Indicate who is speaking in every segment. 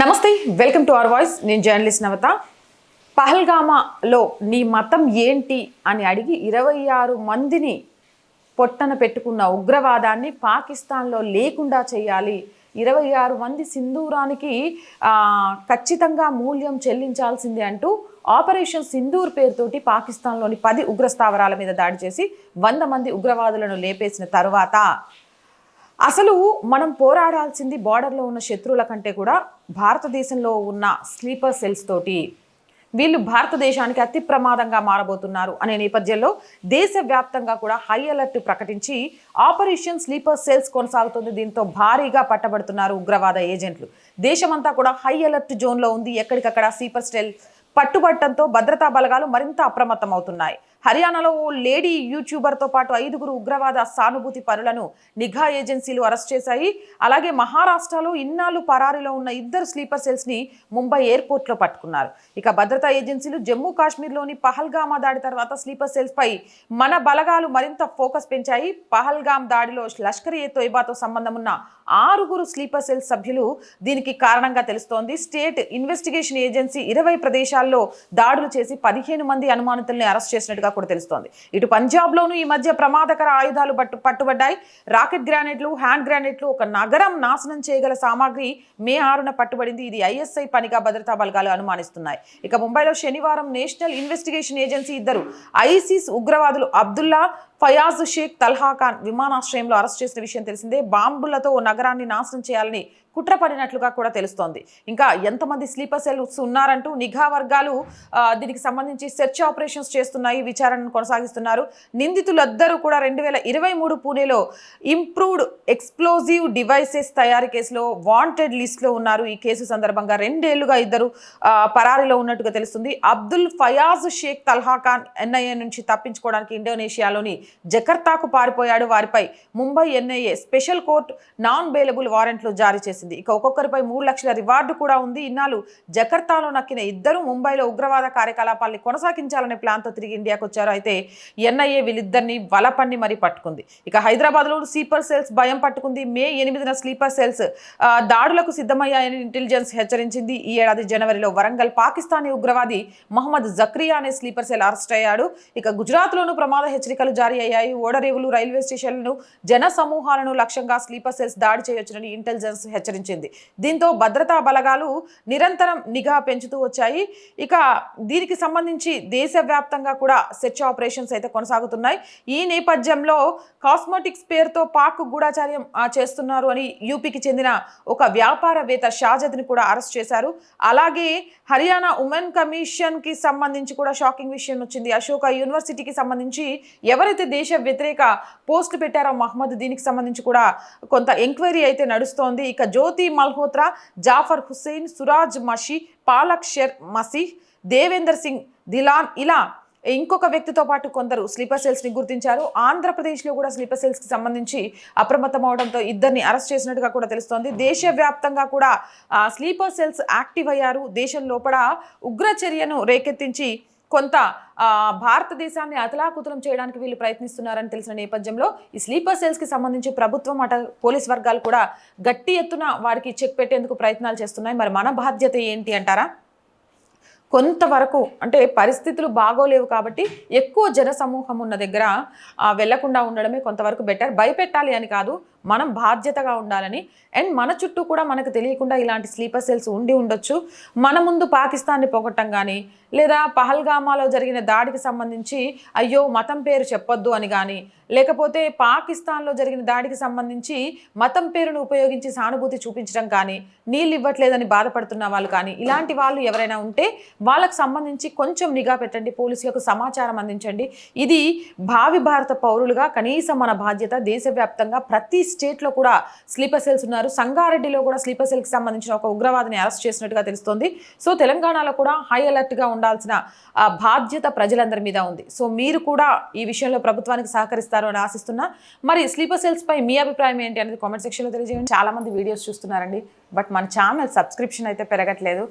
Speaker 1: నమస్తే welcome to our voice. నేను journalist Navata. పహల్గామాలో నీ మతం ఏంటి అని అడిగి ఇరవై ఆరు మందిని పొట్టన పెట్టుకున్న ఉగ్రవాదాన్ని పాకిస్తాన్లో లేకుండా చేయాలి. ఇరవై ఆరు మంది సింధూరానికి ఖచ్చితంగా మూల్యం చెల్లించాల్సిందే అంటూ ఆపరేషన్ సింధూర్ పేరుతోటి పాకిస్తాన్లోని పది ఉగ్రస్థావరాల మీద దాడి చేసి వంద మంది ఉగ్రవాదులను లేపేసిన తర్వాత అసలు మనం పోరాడాల్సింది బార్డర్లో ఉన్న శత్రువుల కంటే కూడా భారతదేశంలో ఉన్న స్లీపర్ సెల్స్ తోటి. వీళ్ళు భారతదేశానికి అతి ప్రమాదంగా మారబోతున్నారు అనే నేపథ్యంలో దేశవ్యాప్తంగా కూడా హై అలర్ట్ ప్రకటించి ఆపరేషన్ స్లీపర్ సెల్స్ కొనసాగుతుంది. దీంతో భారీగా పట్టబడుతున్నారు ఉగ్రవాద ఏజెంట్లు దేశమంతా కూడా హై అలర్ట్ జోన్లో ఉంది. ఎక్కడికక్కడ స్లీపర్ సెల్ పట్టుబట్టంతో భద్రతా బలగాలు మరింత అప్రమత్తం అవుతున్నాయి హర్యానాలో ఓ లేడీ యూట్యూబర్తో పాటు ఐదుగురు ఉగ్రవాద సానుభూతి పనులను నిఘా ఏజెన్సీలు అరెస్ట్ చేశాయి. అలాగే మహారాష్ట్రలో ఇన్నాళ్ళు పరారీలో ఉన్న ఇద్దరు స్లీపర్ సెల్స్ని ముంబై ఎయిర్పోర్ట్లో పట్టుకున్నారు. ఇక భద్రతా ఏజెన్సీలు జమ్మూ కాశ్మీర్లోని పహల్గామా దాడి తర్వాత స్లీపర్ సెల్స్ పై మన బలగాలు మరింత ఫోకస్ పెంచాయి. పహల్గామ్ దాడిలో లష్కర్ ఏ తోయిబాతో సంబంధం ఉన్న ఆరుగురు స్లీపర్ సెల్ సభ్యులు దీనికి కారణంగా తెలుస్తోంది. స్టేట్ ఇన్వెస్టిగేషన్ ఏజెన్సీ ఇరవై ప్రాంతాల్లో దాడులు చేసి పదిహేను మంది అనుమానితుల్ని అరెస్ట్ చేసినట్టుగా కూడా తెలుస్తోంది. ఇటు పంజాబ్లోనూ ఈ మధ్య ప్రమాదకర ఆయుధాలు పట్టు పట్టుబడ్డాయి. రాకెట్ గ్రానైట్లు హ్యాండ్ గ్రానైట్లు ఒక నగరం నాశనం చేయగల సామాగ్రి మే ఆరున పట్టుబడింది. ఇది ఐఎస్ఐ పనిగా భద్రతా బలగాలు అనుమానిస్తున్నాయి. ఇక ముంబైలో శనివారం నేషనల్ ఇన్వెస్టిగేషన్ ఏజెన్సీ ఇద్దరు ఐసిస్ ఉగ్రవాదులు అబ్దుల్లా ఫయాజ్ షేక్ తల్హా ఖాన్ విమానాశ్రయంలో అరెస్ట్ చేసిన విషయం తెలిసిందే. బాంబులతో ఓ నగరాన్ని నాశనం చేయాలని కుట్ర పడినట్లుగా కూడా తెలుస్తోంది. ఇంకా ఎంతమంది స్లీపర్ సెల్స్ ఉన్నారంటూ నిఘా వర్గాలు దీనికి సంబంధించి సెర్చ్ ఆపరేషన్స్ చేస్తున్నాయి విచారణను కొనసాగిస్తున్నారు. నిందితులందరూ కూడా రెండు వేల ఇరవై మూడు పూణేలో ఇంప్రూవ్డ్ ఎక్స్ప్లోజివ్ డివైసెస్ తయారీ కేసులో వాంటెడ్ లిస్ట్లో ఉన్నారు. ఈ కేసు సందర్భంగా రెండేళ్ళుగా ఇద్దరు పరారీలో ఉన్నట్టుగా తెలుస్తుంది. అబ్దుల్ ఫయాజ్ షేక్ తల్హా ఖాన్ ఎన్ఐఏ నుంచి తప్పించుకోవడానికి ఇండోనేషియాలోని జకర్తాకు పారిపోయాడు. వారిపై Mumbai NIA special court non bailable వారెంట్లు జారీ చేసింది. ఇక ఒక్కొక్కరిపై మూడు లక్షల రివార్డు కూడా ఉంది. ఇన్నాళ్ళు జకర్తాలో నక్కిన ఇద్దరు ముంబైలో ఉగ్రవాద కార్యకలాపాల్ని కొనసాగించాలనే ప్లాన్తో తిరిగి ఇండియాకు వచ్చారు. అయితే ఎన్ఐఏ వీళ్ళిద్దరిని వలపండి మరి పట్టుకుంది. ఇక హైదరాబాద్లో స్లీపర్ సెల్స్ భయం పట్టుకుంది. మే ఎనిమిదిన స్లీపర్ సెల్స్ దాడులకు సిద్ధమయ్యాయని ఇంటెలిజెన్స్ హెచ్చరించింది. ఈ ఏడాది జనవరిలో వరంగల్ పాకిస్తానీ ఉగ్రవాది మహమ్మద్ జక్రియా అనే స్లీపర్ సెల్ అరెస్ట్ అయ్యాడు. ఇక గుజరాత్లోనూ ప్రమాద హెచ్చరికలు జారీ అయ్యాయి. ఓడరేవులు రైల్వే స్టేషన్లను జన సమూహాలను లక్ష్యంగా స్లీపర్ సెల్స్ దాడి చేయొచ్చునని ఇంటెలిజెన్స్ హెచ్చరించింది. దీంతో భద్రతా బలగాలు నిరంతరం నిఘా పెంచుతూ వచ్చాయి. ఇక దీనికి సంబంధించి దేశవ్యాప్తంగా కూడా సెర్చ్ ఆపరేషన్స్ అయితే కొనసాగుతున్నాయి. ఈ నేపథ్యంలో కాస్మోటిక్స్ పేరుతో పాక్ గూఢాచార్యం చేస్తున్నారు అని యూపీకి చెందిన ఒక వ్యాపారవేత్త షాజద్ని కూడా అరెస్ట్ చేశారు. అలాగే హర్యానా ఉమెన్ కమిషన్కి సంబంధించి కూడా షాకింగ్ విషయం వచ్చింది. అశోక యూనివర్సిటీకి సంబంధించి ఎవరైతే దేశ వ్యతిరేక పోస్టులు పెట్టారో మహమ్మద్ దీనికి సంబంధించి కూడా కొంత ఎంక్వైరీ అయితే నడుస్తోంది. ఇక జ్యోతి మల్హోత్రా జాఫర్ హుస్సేన్ సురాజ్ మషి పాలక్ షెర్ మసీహ్ దేవేందర్ సింగ్ ధిలాన్ ఇలా ఇంకొక వ్యక్తితో పాటు కొందరు స్లీపర్ సెల్స్ని గుర్తించారు. ఆంధ్రప్రదేశ్లో కూడా స్లీపర్ సెల్స్కి సంబంధించి అప్రమత్తం అవడంతో ఇద్దరిని అరెస్ట్ చేసినట్టుగా కూడా తెలుస్తోంది. దేశవ్యాప్తంగా కూడా స్లీపర్ సెల్స్ యాక్టివ్ అయ్యారు. దేశం లోపల ఉగ్రచర్యను రేకెత్తించి కొంత భారతదేశాన్ని అతలాకుతలం చేయడానికి వీళ్ళు ప్రయత్నిస్తున్నారని తెలిసిన నేపథ్యంలో ఈ స్లీపర్ సెల్స్కి సంబంధించి ప్రభుత్వం అట పోలీస్ వర్గాలు కూడా గట్టి ఎత్తున వారికి చెక్ పెట్టేందుకు ప్రయత్నాలు చేస్తున్నాయి. మరి మన బాధ్యత ఏంటి అంటారా? కొంతవరకు అంటే పరిస్థితులు బాగోలేవు కాబట్టి ఎక్కువ జన సమూహం ఉన్న దగ్గర వెళ్ళకుండా ఉండడమే కొంతవరకు బెటర్ భయపెట్టాలి అని కాదు మనం బాధ్యతగా ఉండాలని. అండ్ మన చుట్టూ కూడా మనకు తెలియకుండా ఇలాంటి స్లీపర్ సెల్స్ ఉండి ఉండొచ్చు. మన ముందు పాకిస్తాన్ని పొగట్టం కానీ లేదా పహల్గామాలో జరిగిన దాడికి సంబంధించి అయ్యో మతం పేరు చెప్పొద్దు అని కానీ లేకపోతే పాకిస్తాన్లో జరిగిన దాడికి సంబంధించి మతం పేరును ఉపయోగించి సానుభూతి చూపించడం కానీ నీళ్ళు ఇవ్వట్లేదని బాధపడుతున్న వాళ్ళు కానీ ఇలాంటి వాళ్ళు ఎవరైనా ఉంటే వాళ్ళకు సంబంధించి కొంచెం నిఘా పెట్టండి పోలీసులకు సమాచారం అందించండి. ఇది భావి భారత పౌరులుగా కనీసం మన బాధ్యత దేశవ్యాప్తంగా ప్రతి స్టేట్లో కూడా స్లీపర్ సెల్స్ ఉన్నారు. సంగారెడ్డిలో కూడా స్లీపర్ సెల్కి సంబంధించిన ఒక ఉగ్రవాదిని అరెస్ట్ చేసినట్టుగా తెలుస్తోంది. సో తెలంగాణలో కూడా హై అలర్ట్గా ఉండాల్సిన బాధ్యత ప్రజలందరి మీద ఉంది. సో మీరు కూడా ఈ విషయంలో ప్రభుత్వానికి సహకరిస్తారు అని ఆశిస్తున్నా. మరి స్లీపర్ సెల్స్ పై మీ అభిప్రాయం ఏంటి అనేది కామెంట్ సెక్షన్లో తెలియజేయండి. చాలామంది వీడియోస్ చూస్తున్నారండి. బట్ మన ఛానల్ సబ్స్క్రిప్షన్ అయితే పెరగట్లేదు.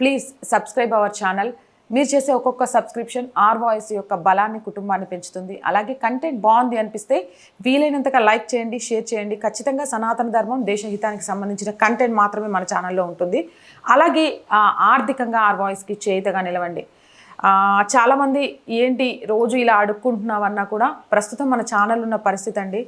Speaker 1: ప్లీజ్ సబ్స్క్రైబ్ అవర్ ఛానల్ మీరు చేసే ఒక్కొక్క సబ్స్క్రిప్షన్ ఆర్ వాయిస్ యొక్క బలాన్ని కుటుంబాన్ని పెంచుతుంది. అలాగే కంటెంట్ బాగుంది అనిపిస్తే వీలైనంతగా లైక్ చేయండి షేర్ చేయండి. ఖచ్చితంగా సనాతన ధర్మం దేశహితానికి సంబంధించిన కంటెంట్ మాత్రమే మన ఛానల్లో ఉంటుంది. అలాగే ఆర్థికంగా ఆర్ వాయిస్కి చేతగా నిలవండి. చాలామంది ఏంటి రోజు ఇలా అడుక్కుంటున్నావన్నా కూడా ప్రస్తుతం మన ఛానల్ ఉన్న పరిస్థితి అండి.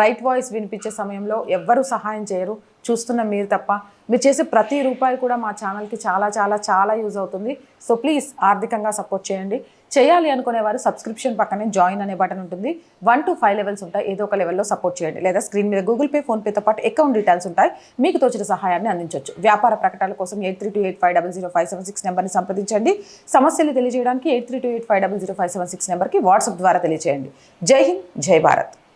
Speaker 1: రైట్ వాయిస్ వినిపించే సమయంలో ఎవ్వరూ సహాయం చేయరు. చూస్తున్న మీరు తప్ప. మీరు చేసే ప్రతి రూపాయి కూడా మా ఛానల్కి చాలా చాలా చాలా యూజ్ అవుతుంది. సో ప్లీజ్ ఆర్థికంగా సపోర్ట్ చేయండి. చేయాలి అనుకునే వారు సబ్స్క్రిప్షన్ పక్కనే జాయిన్ అనే బటన్ ఉంటుంది. వన్ టు ఫైవ్ లెవెల్స్ ఉంటాయి. ఏదో ఒక లెవెల్లో సపోర్ట్ చేయండి. లేదా స్క్రీన్ మీద గూగుల్ పే ఫోన్పేతో పాటు అకౌంట్ డీటెయిల్స్ ఉంటాయి. మీకు తోచిన సహాయాన్ని అందించవచ్చు వ్యాపార ప్రకటనల కోసం eight three two eight five double zero five seven six నెంబర్ని సంప్రదించండి. సమస్యలు తెలియజేయడానికి eight three two eight five double zero five seven six నెంబర్కి వాట్సాప్ ద్వారా తెలియజేయండి జై హింద్ జై భారత్.